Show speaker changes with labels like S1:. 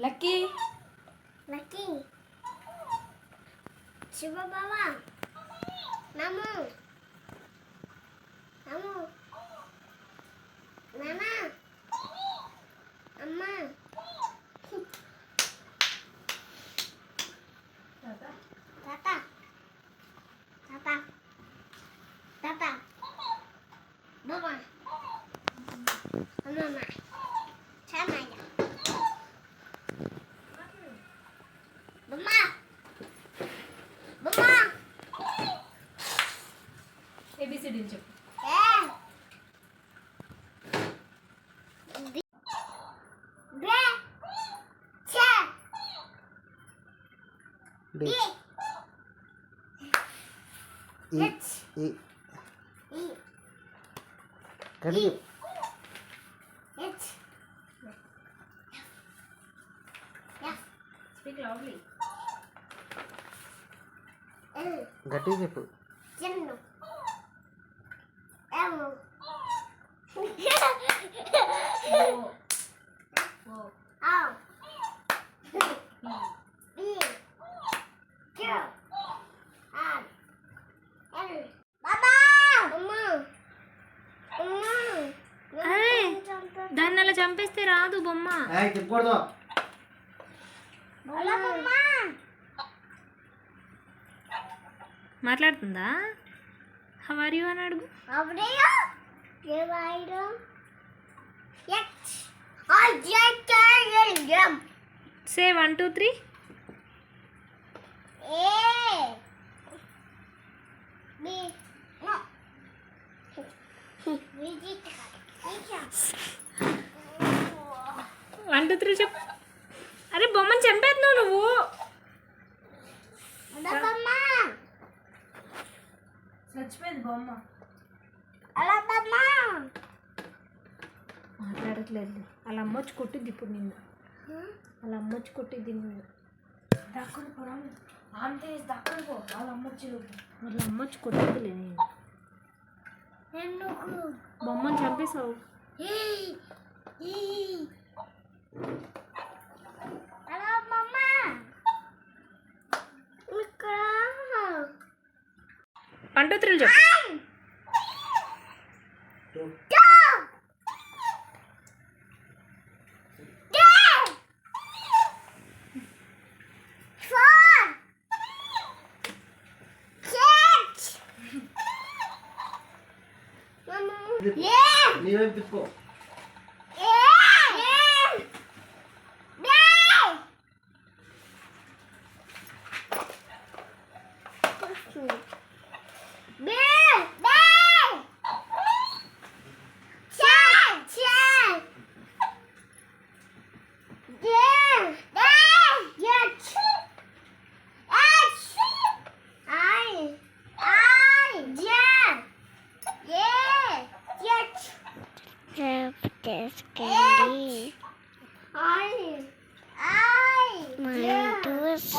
S1: Lucky
S2: lucky Shiv Baba నమో
S1: speak loudly
S2: L
S3: గట్టి చెప్పు
S1: దాన్ని అలా చంపేస్తే రాదు బొమ్మ.
S3: చెప్పకూడదు
S1: మాట్లాడుతుందా? హవర్ యూ అని అడుగు. Say one two three
S2: A B no visit
S1: one two three చెప్పు అరే బొమ్మని చంపేస్తున్నావు నువ్వు.
S2: బొమ్మ
S1: చచ్చిపోయింది బొమ్మ.
S2: అలా బొమ్మ
S1: మాట్లాడట్లేదు అలా అమ్మొచ్చి కొట్టిద్ది ఇప్పుడు నిన్ను. అలా అమ్మొచ్చి కొట్టిద్ది నిన్ను. దక్కడు పొలం అంతే దక్కడు పో. వాళ్ళ అమ్మొచ్చి వాళ్ళ అమ్మొచ్చి కొట్టిద్దిలే నేను
S2: ఎందుకు?
S1: బొమ్మని చంపేసావు
S2: ఈ ఈ అలా బొమ్మ ఇక్కడ
S1: వన్ టూ త్రీలు చెప్పు
S2: Yeah!
S3: 数一
S2: 二三四
S4: 五
S2: 六七八九十